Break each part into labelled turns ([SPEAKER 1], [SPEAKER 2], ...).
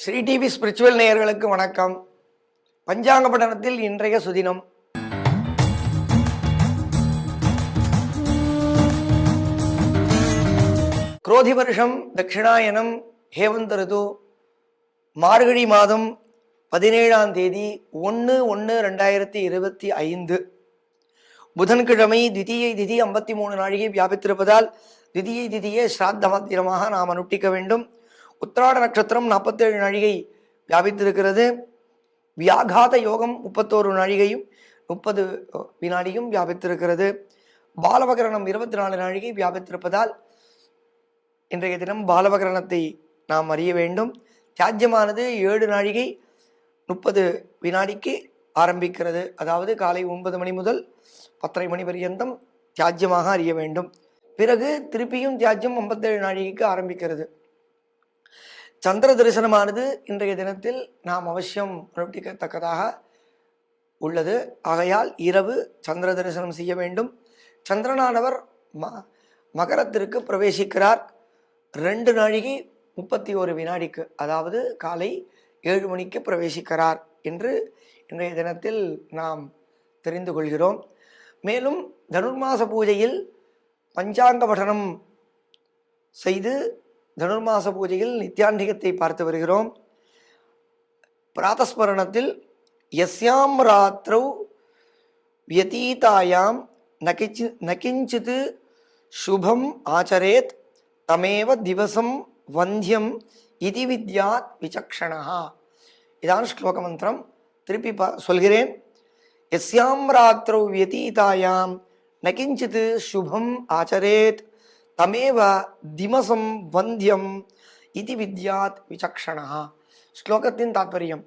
[SPEAKER 1] Sri TV spiritual நேயர்களுக்கு வணக்கம். பஞ்சாங்க பட்டணத்தில் இன்றைய சுதினம். குரோதி வருஷம் தட்சிணாயனம் ஹேவந்த ரிது மார்கழி மாதம் பதினேழாம் தேதி ஒன்று ஒன்று ரெண்டாயிரத்தி இருபத்தி ஐந்து. புதன்கிழமை திதியை திதி ஐம்பத்தி மூணு நாழிகை வியாபித்திருப்பதால் திதியை திதியே ஸ்ராத்த மாத்திரமாக நாம் அனுஷ்டிக்க வேண்டும். உத்திராட நட்சத்திரம் நாற்பத்தேழு நாழிகை வியாபித்திருக்கிறது. வியாகாத யோகம் முப்பத்தோரு நாழிகையும் முப்பது வினாடியும் வியாபித்திருக்கிறது. பாலவகரணம் இருபத்தி நாலு நாழிகை வியாபித்திருப்பதால் இன்றைய தினம் பாலவகரணத்தை நாம் அறிய வேண்டும். தியாஜ்யமானது ஏழு நாழிகை முப்பது வினாடிக்கு ஆரம்பிக்கிறது. அதாவது காலை ஒன்பது மணி முதல் பத்தரை மணி பரியந்தம் தியாஜ்யமாக அறிய வேண்டும். பிறகு திருப்பியும் தியாஜ்யம் ஐம்பத்தேழு நாழிகைக்கு ஆரம்பிக்கிறது. சந்திர தரிசனமானது இன்றைய தினத்தில் நாம் அவசியம் அனுப்பிக்கத்தக்கதாக உள்ளது. ஆகையால் இரவு சந்திர தரிசனம் செய்ய வேண்டும். சந்திரனானவர் ம மகரத்திற்கு பிரவேசிக்கிறார். ரெண்டு நாழிகை முப்பத்தி ஒரு வினாடிக்கு அதாவது காலை ஏழு மணிக்கு பிரவேசிக்கிறார் என்று இன்றைய தினத்தில் நாம் தெரிந்து கொள்கிறோம். மேலும் தனுர்மாச பூஜையில் பஞ்சாங்க பட்டனம் செய்து தனுர்மாச பூஜையில் நித்தியாண்டிகத்தை பார்த்து வருகிறோம். பிராத்தஸ்மரணத்தில் எஸ்யாம் ராத்திரௌ வியதீதாயாம் நகிச்சி நகிஞ்சித்து சுபம் ஆச்சரேத் தமேவ திவசம் வந்தியம் இதி வித்யாத் விசக்ஷணா இதான் ஸ்லோக மந்திரம். திருப்பி பா சொல்கிறேன். எஸ்யாம் ராத்திரௌ வியதீதாயாம் நகிஞ்சித்து சுபம் ஆச்சரேத் தமேவ திமசம் வந்தியம் இது வித்யாத் விசக்ஷணா. ஸ்லோகத்தின் தாத்பரியம்.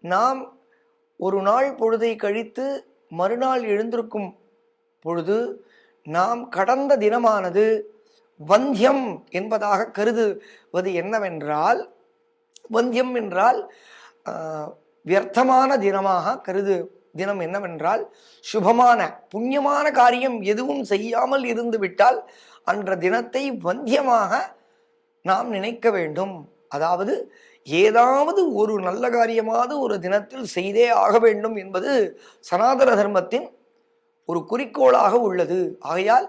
[SPEAKER 1] நாம் ஒரு நாள் பொழுதை கழித்து மறுநாள் எழுந்திருக்கும் பொழுது நாம் கடந்த தினமானது வந்தியம் என்பதாக கருதுவது என்னவென்றால் வந்தியம் என்றால் வியர்த்தமான தினமாக கருது தினம் என்னவென்றால் சுபமான புண்ணியமான காரியம் எதுவும் செய்யாமல் இருந்துவிட்டால் அன்ற தினத்தை வந்தியமாக நாம் நினைக்க வேண்டும். அதாவது ஏதாவது ஒரு நல்ல காரியமாவது ஒரு தினத்தில் செய்தே ஆக வேண்டும் என்பது சனாதன தர்மத்தின் ஒரு குறிக்கோளாக உள்ளது. ஆகையால்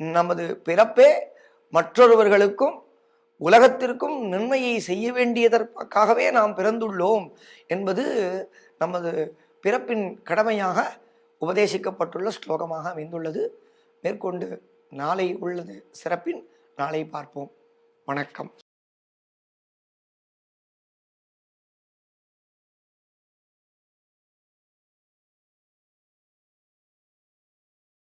[SPEAKER 1] நமது பிறப்பே மற்றொருவர்களுக்கும் உலகத்திற்கும் நன்மையை செய்ய வேண்டியதற்காகவே நாம் பிறந்துள்ளோம் என்பது நமது பிறப்பின் கடமையாக உபதேசிக்கப்பட்டுள்ள ஸ்லோகமாக அமைந்துள்ளது. மேற்கொண்டு நாளை உள்ளது. சிறப்பின் நாளை பார்ப்போம். வணக்கம்.